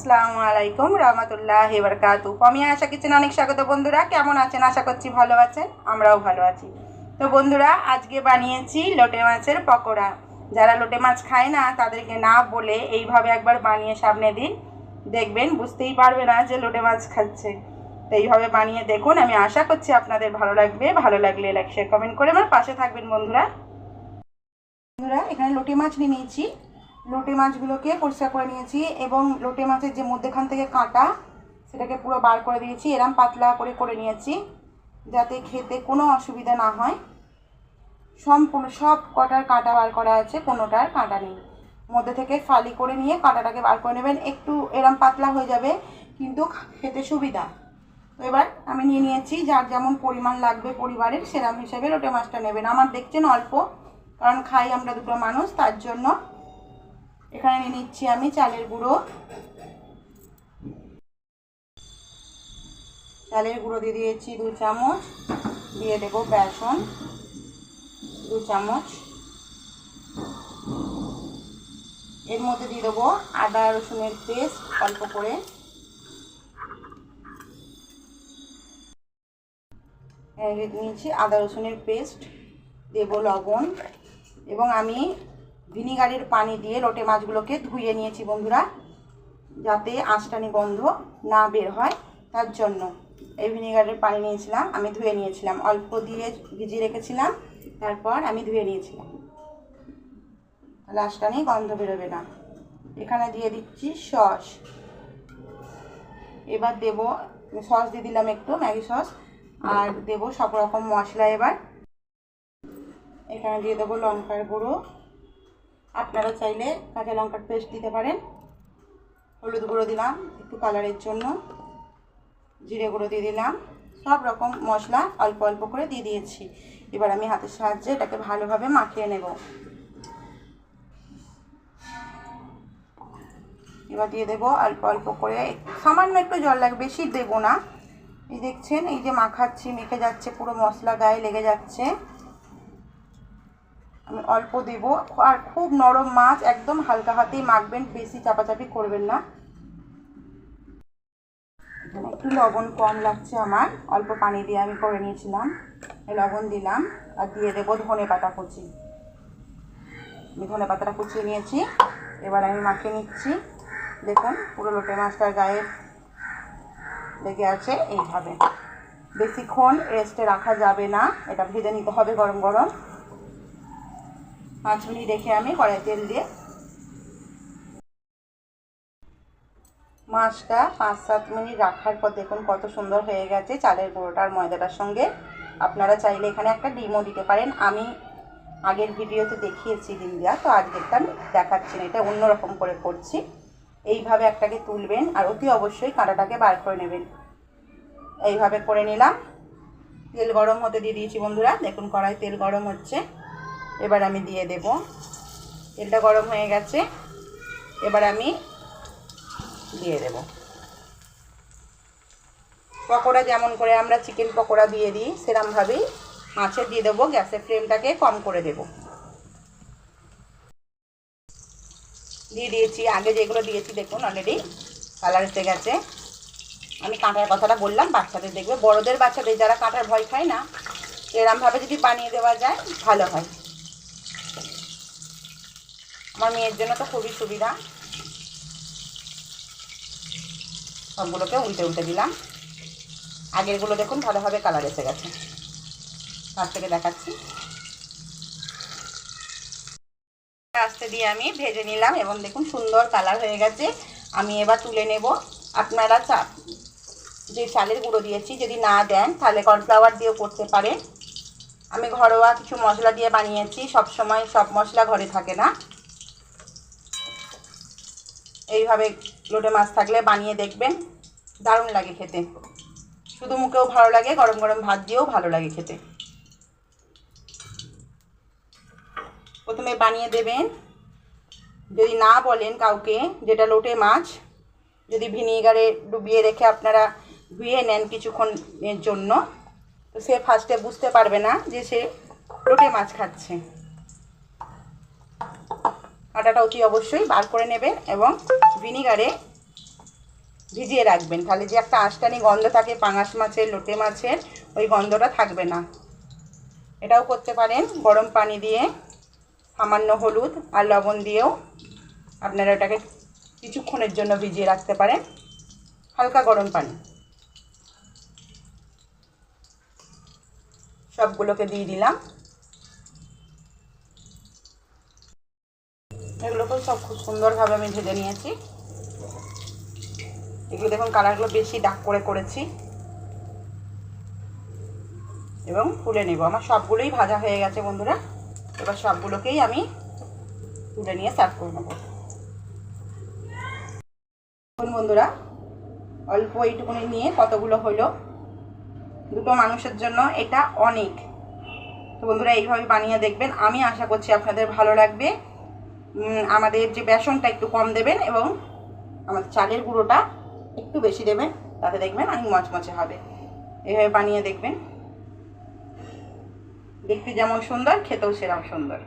আসসালামু আলাইকুম, রহমতুল্লাহ বারকাতু আমি আশা কিচেন অনেক স্বাগত। বন্ধুরা, কেমন আছেন? আশা করছি ভালো আছেন। আমরাও ভালো আছি। তো বন্ধুরা, আজকে বানিয়েছি লোটে মাছের পকোড়া। যারা লোটে মাছ খায় না, তাদেরকে না বলে এইভাবে একবার বানিয়ে সামনে দিন। দেখবেন, বুঝতেই পারবে না যে লোটে মাছ খাচ্ছে। তো এইভাবে বানিয়ে দেখুন। আমি আশা করছি আপনাদের ভালো লাগবে। ভালো লাগলে লাইক শেয়ার কমেন্ট করে আমার পাশে থাকবেন বন্ধুরা। বন্ধুরা, এখানে লোটে মাছ নিয়ে নিয়েছি। লোটে মাছগুলোকে পরিষ্কার করে নিয়েছি এবং লোটে মাছের যে মধ্যেখান থেকে কাঁটা, সেটাকে পুরো বার করে দিয়েছি। এরম পাতলা করে করে নিয়েছি যাতে খেতে কোনো অসুবিধা না হয়। সম্পূর্ণ সব কটার কাঁটা বার করা আছে, কোনোটার কাঁটা নেই। মধ্যে থেকে ফালি করে নিয়ে কাঁটাটাকে বার করে নেবেন। একটু এরম পাতলা হয়ে যাবে, কিন্তু খেতে সুবিধা। তো এবার আমি নিয়ে নিয়েছি যার যেমন পরিমাণ লাগবে পরিবারের, সেরম হিসেবে লোটে মাছটা নেবেন। আমার দেখছেন অল্প, কারণ খাই আমরা দুটো মানুষ, তার জন্য এখানে নিয়ে নিচ্ছি আমি চালের গুঁড়ো। চালের গুঁড়ো দিয়ে দিয়েছি দু চামচ, দিয়ে দেব বেসন দু চামচ। এর মধ্যে দিয়ে দেবো আদা রসুনের পেস্ট অল্প করে। নিয়েছি আদা রসুনের পেস্ট, দেবো লবণ এবং আমি ভিনিগারের পানি দিয়ে লোটে মাছগুলোকে ধুয়ে নিয়েছি বন্ধুরা, যাতে আঁচটানি গন্ধ না বের হয়, তার জন্য। এই ভিনিগারের পানি নিয়েছিলাম, আমি ধুয়ে নিয়েছিলাম। অল্প দিয়ে ভিজিয়ে রেখেছিলাম, তারপর আমি ধুয়ে নিয়েছিলাম। তাহলে আঁশটানি গন্ধ বেরোবে না। এখানে দিয়ে দিচ্ছি সস। এবার দেব, সস দিয়ে দিলাম একটু, ম্যাগি সস, আর দেব সব রকম মশলা এবার। এখানে দিয়ে দেবো লঙ্কার গুঁড়ো। আপনারা চাইলে কাঁচা লঙ্কার পেস্ট দিতে পারেন। হলুদ গুঁড়ো দিলাম, একটু কালারের জন্য। জিরে গুঁড়ো দিয়ে দিলাম। সব রকম মশলা অল্প অল্প করে দিয়ে দিয়েছি। এবার আমি হাতের সাহায্যে এটাকে ভালোভাবে মাখিয়ে নেব। এবার দিয়ে দেবো অল্প অল্প করে, সামান্য একটু জল লাগবে বেশি দেবো না। এই দেখছেন, এই যে মাখাচ্ছি, মেখে যাচ্ছে, পুরো মশলা গায়ে লেগে যাচ্ছে। অল্প দেব। আর খুব নরম মাছ, একদম হালকা হাতেই মাখবেন, বেশি চাপাচাপি করবেন না। একটু লবণ কম লাগছে আমার। অল্প পানি দিয়ে আমি করে নিয়েছিলাম। লবণ দিলাম আর দিয়ে দেবো ধনে পাতা কুচি। আমি ধনে পাতাটা কুচিয়ে নিয়েছি। এবার আমি মাখিয়ে নিচ্ছি। দেখুন, পুরো লোটে মাছটার গায়ে লেগে আছে এইভাবে। বেশিক্ষণ রেস্টে রাখা যাবে না। এটা ভেজে নিতে হবে গরম গরম। পাঁচ মিনিট রেখে আমি কড়াই তেল দিয়ে মাছটা পাঁচ সাত মিনিট রাখার পর দেখুন কত সুন্দর হয়ে গেছে চালের গুঁড়োটার ময়দাটার সঙ্গে। আপনারা চাইলে এখানে একটা ডিমও দিতে পারেন। আমি আগের ভিডিওতে দেখিয়েছি ডিম দেওয়া তো আজকেরটা আমি দেখাচ্ছি না, এটা অন্যরকম করে করছি। এইভাবে একটাকে তুলবেন আর অতি অবশ্যই কাঁটাটাকে বার করে নেবেন। এইভাবে করে নিলাম। তেল গরম হতে দিয়ে দিয়েছি বন্ধুরা, দেখুন কড়াই তেল গরম হচ্ছে। এবার আমি দিয়ে দেব। তেলটা গরম হয়ে গেছে। এবার আমি দিয়ে দেব। পকোড়া যেমন করে আমরা চিকেন পকোড়া দিয়ে দিই, সেরমভাবেই মাছের দিয়ে দেবো। গ্যাসের ফ্লেমটাকে কম করে দেব। দিয়ে দিয়েছি। আগে যেগুলো দিয়েছি, দেখুন অলরেডি কালার এসে গেছে। আমি কাঁটার কথাটা বললাম, বাচ্চাদের দেখবে। বড়দের বাচ্চাদের যারা কাঁটার ভয় খায় না, এরমভাবে যদি বানিয়ে দেওয়া যায়, ভালো হয়। আমার মেয়ের জন্য তো খুবই সুবিধা। সবগুলোকে উল্টে উল্টে দিলাম। আগেরগুলো দেখুন ভালোভাবে কালার এসে গেছে। তার থেকে দেখাচ্ছি। আস্তে দিয়ে আমি ভেজে নিলাম এবং দেখুন সুন্দর কালার হয়ে গেছে। আমি এবার তুলে নেব। আপনারা চা, যে চালের গুঁড়ো দিয়েছি যদি না দেন, তাহলে কর্নফ্লাওয়ার দিয়েও করতে পারেন। আমি ঘরোয়া কিছু মশলা দিয়ে বানিয়েছি। সব সময় সব মশলা ঘরে থাকে না। এইভাবে লোটে মাছ থাকলে বানিয়ে দেখবেন। দারুণ লাগে খেতে। শুধু মুখেও ভালো লাগে, গরম গরম ভাত দিয়েও ভালো লাগে খেতে। প্রথমে বানিয়ে দেবেন। যদি না বলেন কাউকে, যেটা লোটে মাছ, যদি ভিনিগারে ডুবিয়ে রেখে আপনারা ধুয়ে নেন কিছুক্ষণের জন্য, তো সে ফার্স্টে বুঝতে পারবে না যে সে লোটে মাছ খাচ্ছে। কাঁটাটা অতি অবশ্যই বার করে নেবেন এবং ভিনিগারে ভিজিয়ে রাখবেন। তাহলে যে একটা আষ্টানি গন্ধ থাকে, পাঙাশ মাছের, লোটে মাছের, ওই গন্ধটা থাকবে না। এটাও করতে পারেন। গরম পানি দিয়ে সামান্য হলুদ আর লবণ দিয়েও আপনারা ওটাকে কিছুক্ষণের জন্য ভিজিয়ে রাখতে পারেন। হালকা গরম পানি। সবগুলোকে দিয়ে দিলাম। এগুলোকেও সব খুব সুন্দরভাবে আমি ভেজে নিয়েছি। এগুলো দেখুন কালারগুলো বেশি ডাক করে করেছি। এবং তুলে নেব। আমার সবগুলোই ভাজা হয়ে গেছে বন্ধুরা। এবার সবগুলোকেই আমি তুলে নিয়ে সার্ভ করে নেব। বন্ধুরা, অল্প এইটুকুনি নিয়ে কতগুলো হলো? দুটো মানুষের জন্য এটা অনেক। তো বন্ধুরা, এইভাবে বানিয়ে দেখবেন। আমি আশা করছি আপনাদের ভালো লাগবে। আমাদের যে বেসনটা একটু কম দেবেন এবং আমাদের চালের গুঁড়োটা একটু বেশি দেবেন, তাতে দেখবেন অনেক মচমচে হবে। এভাবে বানিয়ে দেখবেন। দেখতে যেমন সুন্দর, খেতেও সেরকম সুন্দর।